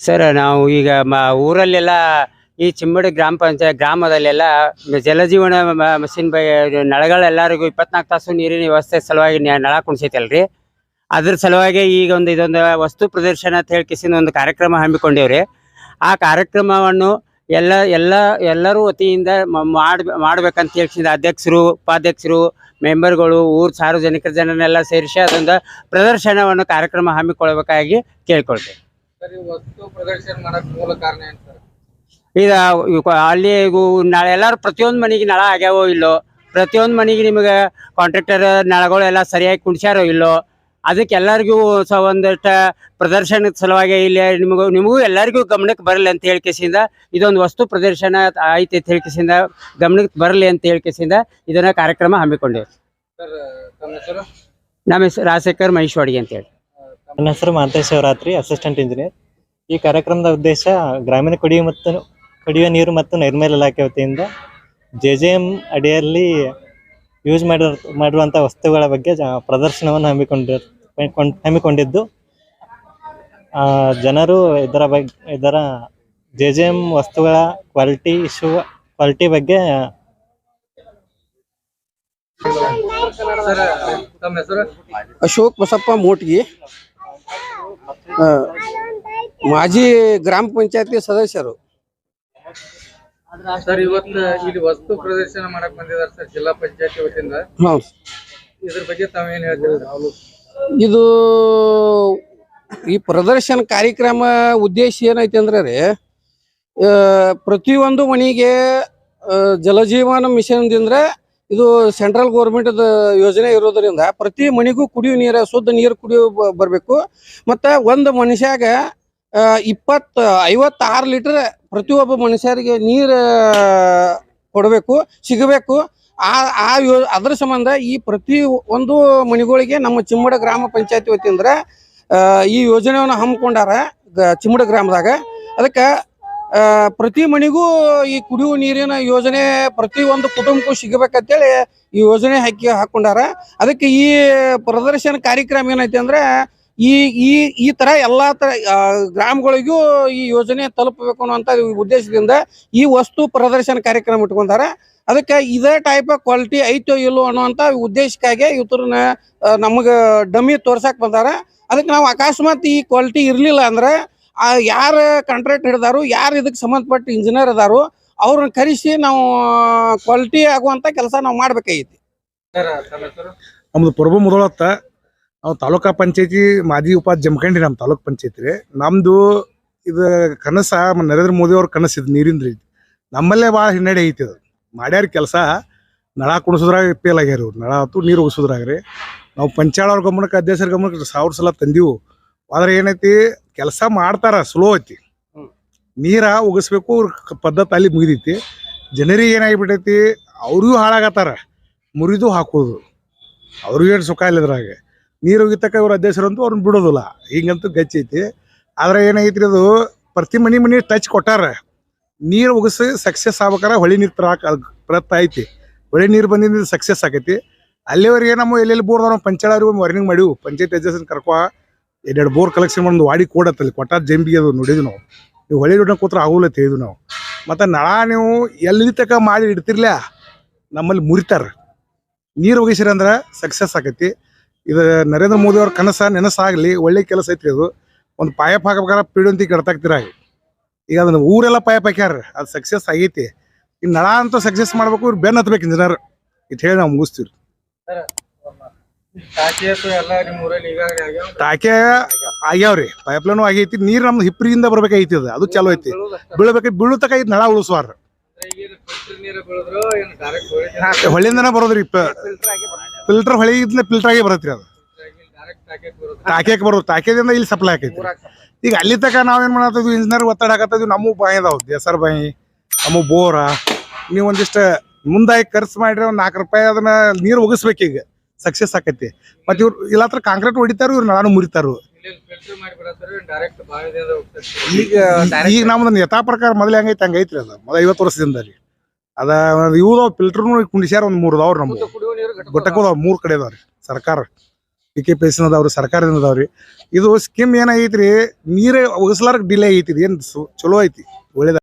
Sir ನಾವು ಈಗ ಮ, ಊರಲ್ಲೆಲ್ಲ ಈ ಚಿಮ್ಮಡಿ ಗ್ರಾಮ ಪಂಚಾಯತ್ ಗ್ರಾಮದಲ್ಲೆಲ್ಲ ಜಲಜೀವನ ಮಷಿನ್ ಬೈ, ನಳಗಳೆಲ್ಲರಿಗೂ ಇಪ್ಪತ್ನಾಲ್ಕು ತಾಸು ನೀರಿನ ವ್ಯವಸ್ಥೆ ಸಲುವಾಗಿ ನಳ ಕುಣಿಸೈತಲ್ರಿ ಅದ್ರ ಸಲುವಾಗಿ ಈಗ ಒಂದು ಇದೊಂದು ವಸ್ತು ಪ್ರದರ್ಶನ ಅಂತ ಹೇಳಿ ಕಿಸಿನ ಒಂದು ಕಾರ್ಯಕ್ರಮ ಹಮ್ಮಿಕೊಂಡಿವ್ರಿ. ಆ ಕಾರ್ಯಕ್ರಮವನ್ನು ಎಲ್ಲ ಎಲ್ಲ, ಎಲ್ಲರೂ ವತಿಯಿಂದ ಮ- ಮಾಡ್, ಮಾಡ್ಬೇಕಂತ ಹೇಳ್ಸಿದ ಅಧ್ಯಕ್ಷರು, ಉಪಾಧ್ಯಕ್ಷರು, ಮೆಂಬರ್ಗಳು, ಊರು ಸಾರ್ವಜನಿಕರ ಜನನೆಲ್ಲ ಸೇರಿಸಿ ಅದೊಂದು ಪ್ರದರ್ಶನವನ್ನು ಕಾರ್ಯಕ್ರಮ ಹಮ್ಮಿಕೊಳ್ಬೇಕಾಗಿ ಕೇಳ್ಕೊಳ್ತೇವೆ. ಇವ್ ಅಲ್ಲಿ ನಾಳೆ ಎಲ್ಲಾರು ಪ್ರತಿಯೊಂದು ಮನೆಗೆ ನಳ ಆಗ್ಯಾವೋ ಇಲ್ಲೋ ಪ್ರತಿಯೊಂದು ಮನೆಗೆ ನಿಮಗೆ ಕಾಂಟ್ರಾಕ್ಟರ್ ನಳಗಳೆಲ್ಲ ಸರಿಯಾಗಿ ಕುಣಿಸ್ಯಾರೋ ಇಲ್ಲೋ ಅದಕ್ಕೆ ಎಲ್ಲರಿಗೂ ಸ ಒಂದಷ್ಟ ಪ್ರದರ್ಶನದ ಸಲುವಾಗಿ ಇಲ್ಲಿ ನಿಮಗೂ ನಿಮಗೂ ಎಲ್ಲರಿಗೂ ಗಮನಕ್ಕೆ ಬರಲಿ ಅಂತ ಹೇಳಿಕೆಸಿಂದ ಇದೊಂದು ವಸ್ತು ಪ್ರದರ್ಶನ ಆಯ್ತು ಅಂತ ಹೇಳಿಕೆಸಿಂದ ಗಮನಕ್ಕೆ ಬರಲಿ ಅಂತ ಹೇಳಿಕೆಸಿಂದ ಇದನ್ನ ಕಾರ್ಯಕ್ರಮ ಹಮ್ಮಿಕೊಂಡಿವೆ. ನಮ್ಮ ಹೆಸರು ರಾಜಶೇಖರ್ ಮಹೇಶ್ವಾಡಿ ಅಂತ ಹೇಳಿ. ನನ್ನ ಹೆಸರು ಮಾಂತೇಶ್ ಶಿವರಾತ್ರಿ ಅಸಿಸ್ಟೆಂಟ್ ಇಂಜಿನಿಯರ್ ಈ ಕಾರ್ಯಕ್ರಮದ ಉದ್ದೇಶ ಗ್ರಾಮೀಣ ಕುಡಿಯುವ ಮತ್ತು ಕುಡಿಯುವ ನೀರು ಮತ್ತು ನೈರ್ಮಲ್ಯ ಇಲಾಖೆ ವತಿಯಿಂದ ಜೆ ಜೆ ಎಂ ಅಡಿಯಲ್ಲಿ ಯೂಸ್ ಮಾಡಿ ಮಾಡಿರುವಂಥ ವಸ್ತುಗಳ ಬಗ್ಗೆ ಜ- ಪ್ರದರ್ಶನವನ್ನು ಹಮ್ಮಿಕೊಂಡಿ, ಹಮ್ಮಿಕೊಂಡಿದ್ದು ಜನರು ಇದರ ಬಗ್ಗೆ ಇದರ ಜೆ ಜೆ ಎಂ ವಸ್ತುಗಳ ಕ್ವಾಲಿಟಿ ಇಶ್ಯೂ ಕ್ವಾಲಿಟಿ ಬಗ್ಗೆ ಅಶೋಕ್ ಬಸಪ್ಪ ಮೋಟ್ಗಿ. ಮಾಜಿ ಗ್ರಾಮ ಪಂಚಾಯತಿ ಸದಸ್ಯರು. ಸರ್ ಇವತ್ತು ಇಲ್ಲಿ ವಸ್ತು ಪ್ರದರ್ಶನ ಮಾಡಕ್ ಬಂದಿದ್ದಾರೆ ಸರ್ ಜಿಲ್ಲಾ ಪಂಚಾಯತಿ ವತಿಯಿಂದ. ಇದ್ರ ಬಗ್ಗೆ ತಾವೇನ್ ಹೇಳ್ತೀರಿ? ಇದು ಈ ಪ್ರದರ್ಶನ ಕಾರ್ಯಕ್ರಮ ಉದ್ದೇಶ ಏನೈತೆ ಅಂದ್ರೆ ರೀ ಪ್ರತಿಯೊಂದು ಮನೆಗೆ ಜಲಜೀವನ ಮಿಷನ್ದಿಂದ ಇದು ಸೆಂಟ್ರಲ್ ಗೌರ್ಮೆಂಟ್ ಯೋಜನೆ ಇರೋದ್ರಿಂದ ಪ್ರತಿ ಮನೆಗೂ ಕುಡಿಯೋ ನೀರು, ಶುದ್ಧ ನೀರು ಕುಡಿಯೋ ಬರಬೇಕು. ಮತ್ತ ಒಂದು ಮನುಷ್ಯಾಗ ಇಪ್ಪತ್ತು, ಐವತ್ತಾರು ಲೀಟರ್ ಪ್ರತಿಯೊಬ್ಬ ಮನುಷ್ಯರಿಗೆ ನೀರು ಕೊಡಬೇಕು, ಸಿಗಬೇಕು. ಆ ಆ ಯೋ, ಅದ್ರ ಸಂಬಂಧ ಈ ಪ್ರತಿ ಒಂದು ಮನೆಗಳಿಗೆ ನಮ್ಮ ಚಿಮ್ಮಡ ಗ್ರಾಮ ಪಂಚಾಯತಿ ವತಿಯಿಂದ ಈ ಯೋಜನೆಯನ್ನು ಹಮ್ಮಿಕೊಂಡಾರ ಚಿಮ್ಮಡ ಗ್ರಾಮದಾಗ. ಅದಕ್ಕೆ ಪ್ರತಿ ಮನೆಗೂ ಈ ಕುಡಿಯುವ ನೀರಿನ ಯೋಜನೆ ಪ್ರತಿ ಒಂದು ಕುಟುಂಬಕ್ಕೂ ಸಿಗಬೇಕಂತೇಳಿ ಈ ಯೋಜನೆ ಹಾಕಿ ಹಾಕೊಂಡಾರ. ಅದಕ್ಕೆ ಈ ಪ್ರದರ್ಶನ ಕಾರ್ಯಕ್ರಮ ಏನೈತಿ ಅಂದ್ರೆ ಈ ಈ ಈ ತರ ಎಲ್ಲಾ ತರ ಗ್ರಾಮಗಳಿಗೂ ಈ ಯೋಜನೆ ತಲುಪಬೇಕು ಅನ್ನುವಂತ ಉದ್ದೇಶದಿಂದ ಈ ವಸ್ತು ಪ್ರದರ್ಶನ ಕಾರ್ಯಕ್ರಮ ಇಟ್ಕೊಂಡಾರ. ಅದಕ್ಕೆ ಇದೇ ಟೈಪ್ ಕ್ವಾಲಿಟಿ ಐತೋ ಇಲ್ಲೋ ಅನ್ನುವಂತ ಉದ್ದೇಶಕ್ಕಾಗಿ ಇವ್ರನ್ನ ನಮಗೆ ಡಮ್ಮಿ ತೋರ್ಸಕ್ ಬಂದಾರ. ಅದಕ್ಕೆ ನಾವು ಅಕಸ್ಮಾತ್ ಈ ಕ್ವಾಲಿಟಿ ಇರಲಿಲ್ಲ ಅಂದ್ರೆ ಆ ಯಾರು ಕಾಂಟ್ರಾಕ್ಟ್ ಹಿಡ್ದಾರು ಯಾರು ಇದಕ್ಕೆ ಸಂಬಂಧಪಟ್ಟ ಇಂಜಿನಿಯರ್ ಅದಾರು ಅವ್ರನ್ನ ಕರೆಸಿ ನಾವು ಕ್ವಾಲಿಟಿ ಆಗುವಂತ ಕೆಲಸ ನಾವು ಮಾಡ್ಬೇಕಾಗೈತಿ. ಸರ್ ತಮ್ಮ ಹೆಸರು? ನಮ್ದು ಪ್ರಭು ಮುದೋಳತ್ತ ನಾವು ತಾಲೂಕಾ ಪಂಚಾಯತಿ ಮಾಜಿ ಉಪಾಧ್ಯ ಜಮಖಂಡಿ ನಮ್ಮ ತಾಲೂಕ್ ಪಂಚಾಯತಿ ರೀ. ನಮ್ದು ಇದು ಕನಸ ನರೇಂದ್ರ ಮೋದಿ ಅವ್ರ ಕನಸು ಇದು ನೀರಿಂದ್ರಿ ನಮ್ಮಲ್ಲೇ ಭಾಳ ಹಿನ್ನಡೆ ಐತಿ ಅದು. ಮಾಡ್ಯಾರ ಕೆಲಸ ನಳ ಕುಣಿಸೋದ್ರಾಗ ಫೇಲ್ ಆಗ್ಯಾರ ಅವ್ರು ನಳ ಆತು ನೀರು ಉಗಿಸೋದ್ರಾಗ ರೀ. ನಾವು ಪಂಚಾಳ ಅವ್ರ ಗಮನಕ್ಕೆ ಅಧ್ಯಕ್ಷರ ಗಮನಕ್ಕೆ ಸಾವಿರ ಸಲ ತಂದೀವು. ಆದ್ರೆ ಏನೈತಿ ಕೆಲಸ ಮಾಡ್ತಾರ ಸ್ಲೋ ಐತಿ. ನೀರ ಉಗಿಸ್ಬೇಕು ಅವ್ರ ಪದ್ಧತಿ ಅಲ್ಲಿ ಮುಗಿದೈತಿ. ಜನರಿಗೆ ಏನಾಗಿಬಿಟ್ಟೈತಿ ಅವ್ರಿಗೂ ಹಾಳಾಗತ್ತಾರ ಮುರಿದು ಹಾಕೋದು. ಅವ್ರಿಗೂ ಏನು ಸುಖ ಇಲ್ಲ ಇದ್ರಾಗ. ನೀರು ಹೋಗಿತ್ತಕ ಇವ್ರ ಅಧ್ಯಕ್ಷರಂತೂ ಅವ್ರನ್ನ ಬಿಡೋದಿಲ್ಲ. ಹಿಂಗಂತೂ ಗಚ್ಚೈತಿ ಆದ್ರೆ ಏನಾಗೈತಿ ಅದು ಪ್ರತಿ ಮನೆ ಮನೆ ಟಚ್ ಕೊಟ್ಟಾರ ನೀರು ಉಗಿಸಿ ಸಕ್ಸಸ್ ಆಗ್ಬೇಕಾರ ಹೊಳಿ ನೀರು ತರಾಕ ಪ್ರಯತ್ನ ಐತಿ. ಹೊಳಿ ನೀರು ಬಂದಿದ್ದು ಸಕ್ಸಸ್ ಆಗೈತಿ. ಅಲ್ಲಿವರೆಗೆ ನಮ್ಮ ಎಲ್ಲೆಲ್ಲಿ ಬೋರ್ದವ್ರು ಪಂಚಾಯತ್ ಒಂದು ವಾರ್ನಿಂಗ್ ಮಾಡಿವು. ಪಂಚಾಯತ್ ಅಧ್ಯಕ್ಷನ ಕರ್ಕೊ ಎರಡೆರಡು ಬೋರ್ ಕಲೆಕ್ಷನ್ ಒಂದು ವಾಡಿ ಕೊಡತ್ತಲ್ಲಿ ಕೊಟ್ಟ ಜಂಬಿ ಅದು ನೋಡಿದ್ವಿ ನಾವು. ನೀವು ಹೊಳೆ ದುಡ್ಡ ಕೂತ್ರ ಆಗೋಲ್ಲ ತಿಳಿದ್ವಿ ನಾವು. ಮತ್ತು ನಳ ನೀವು ಎಲ್ಲಿ ತಕ ಮಾಡಿ ಇಡ್ತಿರ್ಲ ನಮ್ಮಲ್ಲಿ ಮುರಿತಾರೆ. ನೀರು ಒಗಿಸಿರಿ ಅಂದ್ರೆ ಸಕ್ಸಸ್ ಆಕೈತಿ. ಇದು ನರೇಂದ್ರ ಮೋದಿ ಅವ್ರ ಕನಸ ನೆನಸಾಗಲಿ, ಒಳ್ಳೆ ಕೆಲಸ ಐತ್ರಿ ಅದು. ಒಂದು ಪಾಯಪ್ ಹಾಕಬೇಕಾದ್ರೆ ಪೀಡಂತಿ ಕೆಡ್ತಾಕ್ತಿರ ಈಗ ಅದನ್ನ ಊರೆಲ್ಲ ಪಾಯಪ್ ಹಾಕ್ಯಾರ, ಅದು ಸಕ್ಸಸ್ ಆಗೈತಿ. ಈ ನಳ ಅಂತೂ ಸಕ್ಸಸ್ ಮಾಡಬೇಕು, ಇವ್ರು ಬೆನ್ನ ಹತ್ಬೇಕು ಇಂಜಿನಿಯರ್ ಇತ್ತು ಹೇಳಿ ನಾವು ಮುಗಿಸ್ತೀವಿ ಟಾಕಿ ಆಗ್ಯಾವ್ರಿ ಪೈಪ್ ಲೈನು ಆಗೈತಿ ನೀರ್ ನಮ್ದು ಹಿಪ್ರಿಯಿಂದ ಬರ್ಬೇಕಾಗೈತಿ ಅದು. ಅದು ಚಲೋ ಐತಿ. ಬೀಳ್ಬೇಕು ಬೀಳು ತಕ ಇದು ನಳ ಉಳಿಸುವಾರ ಹೊಳಿಯಿಂದನೇ ಬರೋದ್ರಿ ಫಿಲ್ಟರ್ ಹೊಳಿಯಿಂದ ಫಿಲ್ಟರ್ ಆಗಿ ಬರತ್ರಿ ಅದು. ಟಾಕ್ಯಾಕ್ ಬರೋದು. ತಾಕೆದಿಂದ ಇಲ್ಲಿ ಸಪ್ಲೈ ಆಕೈತಿ ಈಗ ಅಲ್ಲಿ ತಕ ನಾವೇನ್ ಮಾಡತ್ತಿದ್ವಿ ಇಂಜಿನಿಯರ್ ಒತ್ತಡ ಹಾಕತ್ತಿದ್ವಿ. ನಮ್ಮ ಬಾಯಿ ಅದಾವ. ದೇಸರ್ ಬಾಯಿ ನಮ್ಮ ಬೋರ. ನೀವು ಒಂದಿಷ್ಟ ಮುಂದಾಗಿ ಖರ್ಚು ಮಾಡ್ರಿ ಒಂದ್ ನಾಲ್ಕು ರೂಪಾಯಿ ಅದನ್ನ ನೀರು ಒಗಿಸ್ಬೇಕೀಗ ಸಕ್ಸಸ್ ಆಕೈತಿ. ಮತ್ತೆ ಇವ್ರು ಇಲ್ಲ ಹತ್ರ ಕಾಂಕ್ರೀಟ್ ಹೊಡಿತಾರ ಇವ್ರು ನಾನು ಮುರಿತಾರು. ಈಗ ಈಗ ನಮ್ದು ಯಥಾ ಪ್ರಕಾರ ಮೊದಲೇ ಹಂಗೈತಿ ಹಂಗೈತ್ರಿ ಅದ. ಮೊದಲ ಐವತ್ತು ವರ್ಷದಿಂದ ರೀ ಅದ ಇವ್ದಾವ್ ಫಿಲ್ಟರ್ನು ಕುಂಡಿಸ್ಯಾರ ಒಂದ್ ಮೂರ್ ಅದಾವ್ರಿ ನಮ್ಗೆ ಕುಡಿಯುವ ಮೂರು ಕಡೆ ಅದಾವ್ರಿ. ಸರ್ಕಾರ. ಪಿ ಕೆ ಪಿ ಎಸ್ ಅದಾವ್ರಿ ಸರ್ಕಾರದಿಂದ ಅದಾವ್ರಿ. ಇದು ಸ್ಕೀಮ್ ಏನಾಗೈತ್ರಿ ನೀರೇ ಒಗಸ್ಲಾರ್ಕ್ ಡಿಲೇ ಐತಿ ಏನ್ ಏನು ಚಲೋ ಐತಿ ಒಳ್ಳೇದ